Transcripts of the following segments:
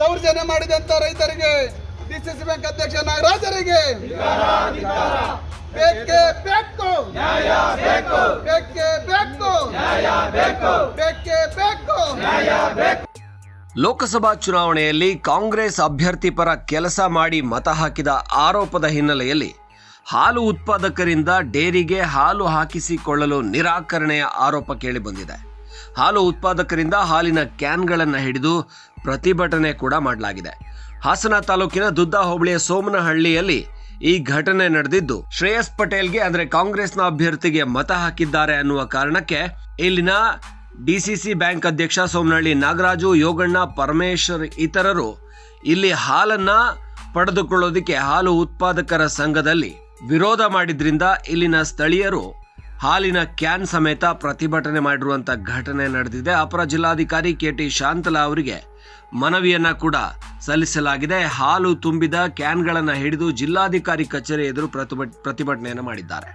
ದೌರ್ಜನ್ಯ ಮಾಡಿದಂತ ರೈತರಿಗೆ ಡಿಸಿಸಿ ಬ್ಯಾಂಕ್ ಅಧ್ಯಕ್ಷ ನಾಗರಾಜರಿಗೆ ಬೇಕೇ ಬೇಕು. ಬೇಕೇ ಲೋಕಸಭಾ ಚುನಾವಣೆಯಲ್ಲಿ ಕಾಂಗ್ರೆಸ್ ಅಭ್ಯರ್ಥಿ ಪರ ಕೆಲಸ ಮಾಡಿ ಮತ ಹಾಕಿದ ಆರೋಪದ ಹಿನ್ನೆಲೆಯಲ್ಲಿ ಹಾಲು ಉತ್ಪಾದಕರಿಂದ ಡೇರಿಗೆ ಹಾಲು ಹಾಕಿಸಿಕೊಳ್ಳಲು ನಿರಾಕರಣೆಯ ಆರೋಪ ಕೇಳಿಬಂದಿದೆ ಹಾಲು ಉತ್ಪಾದಕರಿಂದ ಹಾಲಿನ ಕ್ಯಾನ್ಗಳನ್ನು ಹಿಡಿದು ಪ್ರತಿಭಟನೆ ಕೂಡ ಮಾಡಲಾಗಿದೆ. ಹಾಸನ ತಾಲೂಕಿನ ದುದ್ದ ಹೋಬಳಿಯ ಸೋಮನಹಳ್ಳಿಯಲ್ಲಿ ಈ ಘಟನೆ ನಡೆದಿದ್ದು, ಶ್ರೇಯಸ್ ಪಟೇಲ್ಗೆ ಅಂದ್ರೆ ಕಾಂಗ್ರೆಸ್ನ ಅಭ್ಯರ್ಥಿಗೆ ಮತ ಹಾಕಿದ್ದಾರೆ ಅನ್ನುವ ಕಾರಣಕ್ಕೆ ಇಲ್ಲಿನ ಡಿಸಿಸಿ ಬ್ಯಾಂಕ್ ಅಧ್ಯಕ್ಷ ಸೋಮನಹಳ್ಳಿ ನಾಗರಾಜು, ಯೋಗಣ್ಣ, ಪರಮೇಶ್ವರ್ ಇತರರು ಇಲ್ಲಿ ಹಾಲನ್ನ ಪಡೆದುಕೊಳ್ಳೋದಕ್ಕೆ ಹಾಲು ಉತ್ಪಾದಕರ ಸಂಘದಲ್ಲಿ ವಿರೋಧ ಮಾಡಿದ್ರಿಂದ ಇಲ್ಲಿನ ಸ್ಥಳೀಯರು ಹಾಲಿನ ಕ್ಯಾನ್ ಸಮೇತ ಪ್ರತಿಭಟನೆ ಮಾಡಿರುವಂಥ ಘಟನೆ ನಡೆದಿದೆ. ಅಪರ ಜಿಲ್ಲಾಧಿಕಾರಿ ಕೆ ಟಿ ಶಾಂತಲಾ ಅವರಿಗೆ ಮನವಿಯನ್ನ ಕೂಡ ಸಲ್ಲಿಸಲಾಗಿದೆ. ಹಾಲು ತುಂಬಿದ ಕ್ಯಾನ್ಗಳನ್ನು ಹಿಡಿದು ಜಿಲ್ಲಾಧಿಕಾರಿ ಕಚೇರಿ ಎದುರು ಪ್ರತಿಭಟ ಪ್ರತಿಭಟನೆಯನ್ನು ಮಾಡಿದ್ದಾರೆ.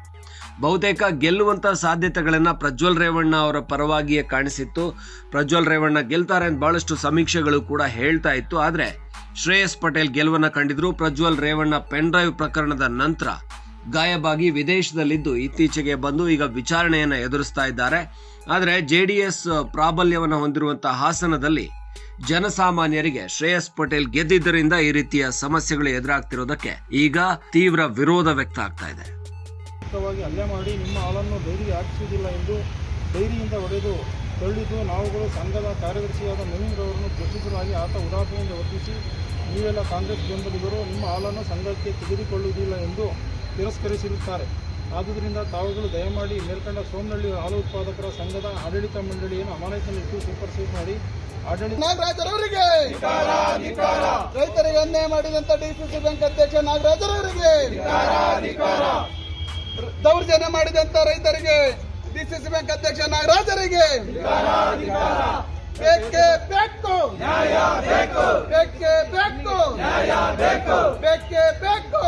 ಬಹುತೇಕ ಗೆಲ್ಲುವಂತ ಸಾಧ್ಯತೆಗಳನ್ನ ಪ್ರಜ್ವಲ್ ರೇವಣ್ಣ ಅವರ ಪರವಾಗಿಯೇ ಕಾಣಿಸಿತ್ತು. ಪ್ರಜ್ವಲ್ ರೇವಣ್ಣ ಗೆಲ್ತಾರೆ ಅಂತ ಬಹಳಷ್ಟು ಸಮೀಕ್ಷೆಗಳು ಕೂಡ ಹೇಳ್ತಾ ಇತ್ತು. ಆದರೆ ಶ್ರೇಯಸ್ ಪಟೇಲ್ ಗೆಲುವನ್ನ ಕಂಡಿದ್ರು. ಪ್ರಜ್ವಲ್ ರೇವಣ್ಣ ಪೆನ್ ಡ್ರೈವ್ ಪ್ರಕರಣದ ನಂತರ ಗಾಯಬಾಗಿ ವಿದೇಶದಲ್ಲಿದ್ದು ಇತ್ತೀಚೆಗೆ ಬಂದು ಈಗ ವಿಚಾರಣೆಯನ್ನು ಎದುರಿಸ್ತಾ ಇದ್ದಾರೆ. ಆದರೆ ಜೆ ಡಿ ಎಸ್ ಪ್ರಾಬಲ್ಯವನ್ನು ಹೊಂದಿರುವಂತಹ ಹಾಸನದಲ್ಲಿ ಜನಸಾಮಾನ್ಯರಿಗೆ ಶ್ರೇಯಸ್ ಪಟೇಲ್ ಗೆದ್ದಿದ್ದರಿಂದ ಈ ರೀತಿಯ ಸಮಸ್ಯೆಗಳು ಎದುರಾಗ್ತಿರೋದಕ್ಕೆ ಈಗ ತೀವ್ರ ವಿರೋಧ ವ್ಯಕ್ತ ಆಗ್ತಾ ಇದೆ. ಹಲ್ಲೆ ಮಾಡಿ ನಿಮ್ಮ ಹಾಲನ್ನು ಡೈರಿಗೆ ಹಾಕಿಸುವುದಿಲ್ಲ ಎಂದು ಡೈರಿಯಿಂದ ಹೊಡೆದು ತಳ್ಳಿದ್ದು ನಾವುಗಳು ಸಂಘದ ಕಾರ್ಯದರ್ಶಿಯಾದ ನವೀನ್ರವರನ್ನು ಪ್ರಶ್ನಿಸಲಾಗಿ ಆತ ಉದಾಸೀನದಿಂದ ವರ್ತಿಸಿ ನೀವೆಲ್ಲ ಕಾಂಗ್ರೆಸ್ ಬೆಂಬಲಿಗರು ನಿಮ್ಮ ಹಾಲನ್ನು ಸಂಘಕ್ಕೆ ತೆಗೆದುಕೊಳ್ಳುವುದಿಲ್ಲ ಎಂದು ತಿರಸ್ಕರಿಸಿರುತ್ತಾರೆ. ಆದುದರಿಂದ ತಾವುಗಳು ದಯಮಾಡಿ ಮೇಲ್ಕಂಡ ಸೋಮನಹಳ್ಳಿ ಹಾಲು ಉತ್ಪಾದಕರ ಸಂಘದ ಆಡಳಿತ ಮಂಡಳಿಯನ್ನು ಸೂಪರ್ ಸೂಪರ್ಸೈಡ್ ಮಾಡಿ ಆಡಳಿತ ನಾಗರಾಜರವರಿಗೆ ರೈತರಿಗೆ ಅನ್ಯಾಯ ಮಾಡಿದಂತ ಡಿಸಿಸಿ ಬ್ಯಾಂಕ್ ಅಧ್ಯಕ್ಷ ನಾಗರಾಜರವರಿಗೆ ದೌರ್ಜನ್ಯ ಮಾಡಿದಂತ ರೈತರಿಗೆ! ಡಿಸಿಸಿ ಬ್ಯಾಂಕ್ ಅಧ್ಯಕ್ಷ ನಾಗರಾಜರಿಗೆ ಬೇಕೇ ಬೇಕು! ಬೇಕೇ. ಬೇಕು ಬೇಕೇ! ಬೇಕು.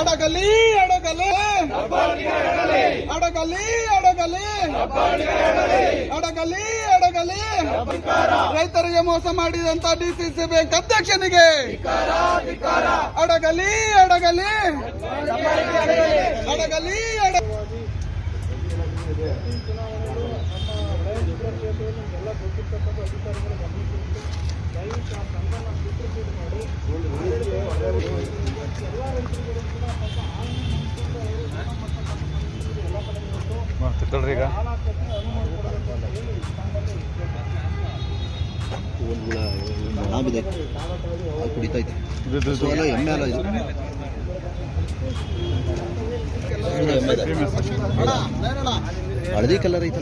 ಅಡಗಲಿ ಅಡಗಲಿ. ಅಡಗಲಿ ಅಡಗಲಿ. ಅಡಗಲಿ ಅಡಗಲಿ. ರೈತರಿಗೆ ಮೋಸ ಮಾಡಿದಂತ ಡಿಸಿಸಿ ಬ್ಯಾಂಕ್ ಅಧ್ಯಕ್ಷನಿಗೆ. ಅಡಗಲಿ ಅಡಗಲಿ. ಅಡಗಲಿ, ಅಡ ದಯವಿಟ್ಟು ಆ ಮಾಡಿ ಈ ಈಗ ನಾವಿದೆ ಅದು ಕುಡಿತೈತೆ ಹಸು ಹಾಲು ಎಮ್ಮೆ ಹಾಲು ಇದು ಹಳದಿ ಕಲರ್ ಐತೆ